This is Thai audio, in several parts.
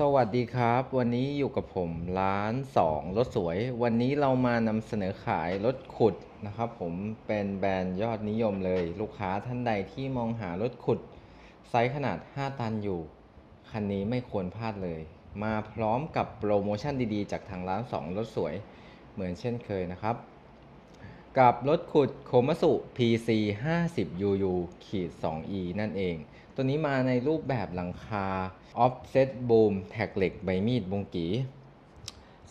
สวัสดีครับ วันนี้อยู่กับผมร้านสองรถสวย วันนี้เรามานำเสนอขายรถขุดนะครับ ผมเป็นแบรนด์ยอดนิยมเลย ลูกค้าท่านใดที่มองหารถขุด ไซส์ขนาด 5 ตันอยู่ คันนี้ไม่ควรพลาดเลย มาพร้อมกับโปรโมชั่นดีๆ จากทางร้านสองรถสวยเหมือนเช่นเคยนะครับ กับรถขุดโคมัสุ PC 50 UU ขีด 2E นั่นเอง ตัวนี้มาในรูปแบบหลังคา Offset Boom แท็กเหล็กใบมีดบุงกี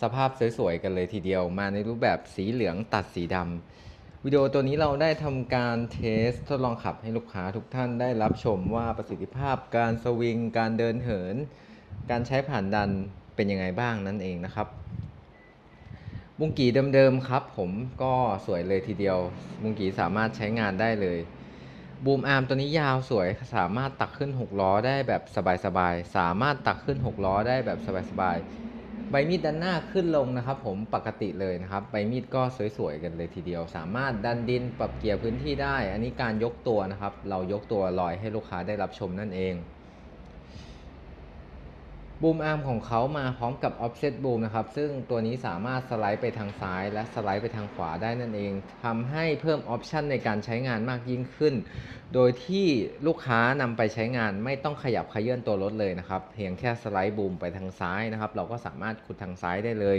สภาพสวยๆกันเลยทีเดียว มาในรูปแบบสีเหลืองตัดสีดำวิดีโอตัวนี้เราได้ทำการเทสทดลองขับให้ลูกค้าทุกท่านได้รับชมว่าประสิทธิภาพการสวิง การเดินเหิน การใช้ผ่านดันเป็นยังไงบ้างนั่นเองนะครับบุงกีเดิมๆครับ ผมก็สวยเลยทีเดียวบุงกีสามารถใช้งานได้เลย บูมอาร์มตัวนี้ยาวสวยสามารถตักขึ้น 6 ล้อได้แบบสบายๆ สามารถตักขึ้น 6 ล้อได้แบบสบายๆ ใบมีดด้านหน้าขึ้นลงนะครับ ผมปกติเลยนะครับ ใบมีดก็สวยๆกันเลยทีเดียว สามารถดันดินปรับเกียร์พื้นที่ได้ อันนี้การยกตัวนะครับ เรายกตัวลอยให้ลูกค้าได้รับชมนั่นเอง บูมอาร์มของเขามาพร้อมกับ offset boom นะครับ ซึ่งตัวนี้สามารถสไลด์ไปทางซ้ายและสไลด์ไปทางขวาได้นั่นเองทำให้เพิ่มออปชันในการใช้งานมากยิ่งขึ้น โดยที่ลูกค้านำไปใช้งานไม่ต้องขยับขยื่นตัวรถเลยนะครับ เพียงแค่สไลด์บูมไปทางซ้ายนะครับ เราก็สามารถขุดทางซ้ายได้เลย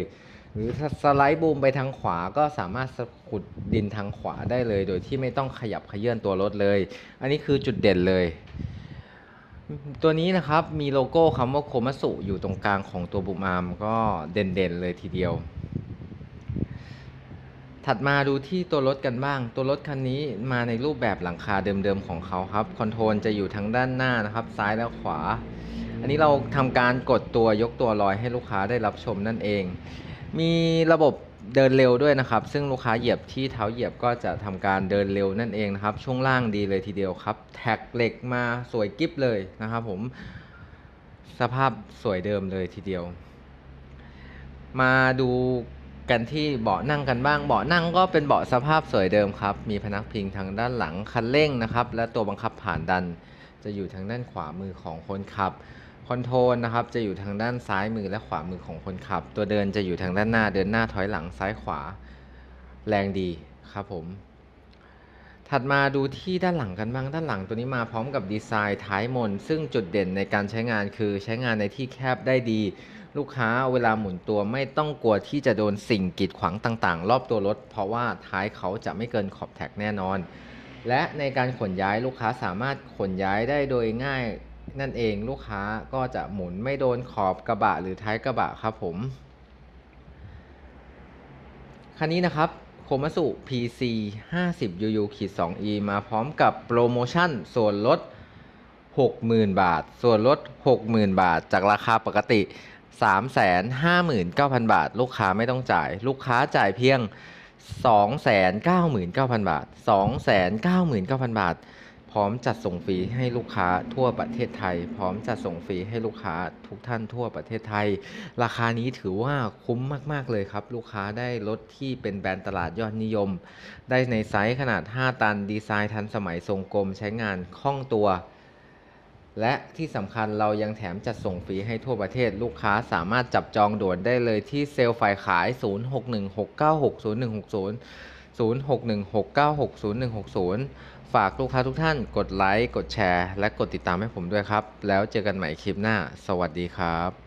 หรือสไลด์บูมไปทางขวาก็สามารถขุดดินทางขวาได้เลย โดยที่ไม่ต้องขยับขยื่นตัวรถเลย อันนี้คือจุดเด่นเลย ตัวนี้นะครับมีโลโก้คำว่าโคมัสุอยู่ตรงกลางของตัวบูมอาร์มก็เด่นๆเลยทีเดียว ถัดมาดูที่ตัวรถกันบ้าง ตัวรถคันนี้มาในรูปแบบหลังคาเดิมๆของเขาครับคอนโทรลจะอยู่ทั้งด้านหน้านะครับ ซ้ายและขวา อันนี้เราทำการกดตัวยกตัวลอยให้ลูกค้าได้รับชมนั่นเอง มีระบบ เดินเร็วด้วยนะครับ ซึ่งลูกค้าเหยียบที่เท้าเหยียบก็จะทำการเดินเร็วนั่นเองนะครับ ช่วงล่างดีเลยทีเดียวครับ แท็กเหล็กมาสวยกิ๊บเลยนะครับผมสภาพสวยเดิมเลยทีเดียว มาดูกันที่เบาะนั่งกันบ้าง เบาะนั่งก็เป็นเบาะสภาพสวยเดิมครับ มีพนักพิงทางด้านหลังคันเร่งนะครับ และตัวบังคับผ่านดันจะอยู่ทางด้านขวามือของคนขับ คอนโทรลนะครับจะอยู่ทางด้านซ้ายมือและขวามือของคนขับ ตัวเดินจะอยู่ทางด้านหน้าเดินหน้าถอยหลังซ้ายขวา แรงดีครับผม ถัดมาดูที่ด้านหลังกันบ้างด้านหลังตัวนี้มาพร้อมกับดีไซน์ท้ายมน ซึ่งจุดเด่นในการใช้งานคือใช้งานในที่แคบได้ดี ลูกค้าเวลาหมุนตัวไม่ต้องกลัวที่จะโดนสิ่งกีดขวางต่างๆ รอบตัวรถ เพราะว่าท้ายเขาจะไม่เกินขอบแท็กแน่นอน และในการขนย้ายลูกค้าสามารถขนย้ายได้โดยง่าย นั่นเองลูกค้าก็จะหมุนไม่โดนขอบกระบะหรือท้ายกระบะครับผม คันนี้นะครับโคมัสุ PC 50 UU ขีด 2E มาพร้อมกับโปรโมชั่นส่วนลด 60,000 บาท ส่วนลด 60,000 บาท จากราคาปกติ 359,000 บาท ลูกค้าไม่ต้องจ่าย ลูกค้าจ่ายเพียง 299,000 บาท 299,000 บาท พร้อมจัดส่งฟรีให้ลูกค้าทั่วประเทศไทย พร้อมจัดส่งฟรีให้ลูกค้าทุกท่านทั่วประเทศไทย ราคานี้ถือว่าคุ้มมากๆเลยครับ ลูกค้าได้รถที่เป็นแบรนด์ตลาดยอดนิยม ได้ในไซส์ขนาด 5 ตัน ดีไซน์ทันสมัยทรงกลมใช้งานคล่องตัว และที่สำคัญเรายังแถมจัดส่งฟรีให้ทั่วประเทศ ลูกค้าสามารถจับจองด่วนได้เลยที่เซลล์ฝ่ายขาย 0616960160 0616960160 ฝากลูกค้าทุกท่านกดไลค์ กดแชร์ และกดติดตามให้ผมด้วยครับ แล้วเจอกันใหม่คลิปหน้า สวัสดีครับ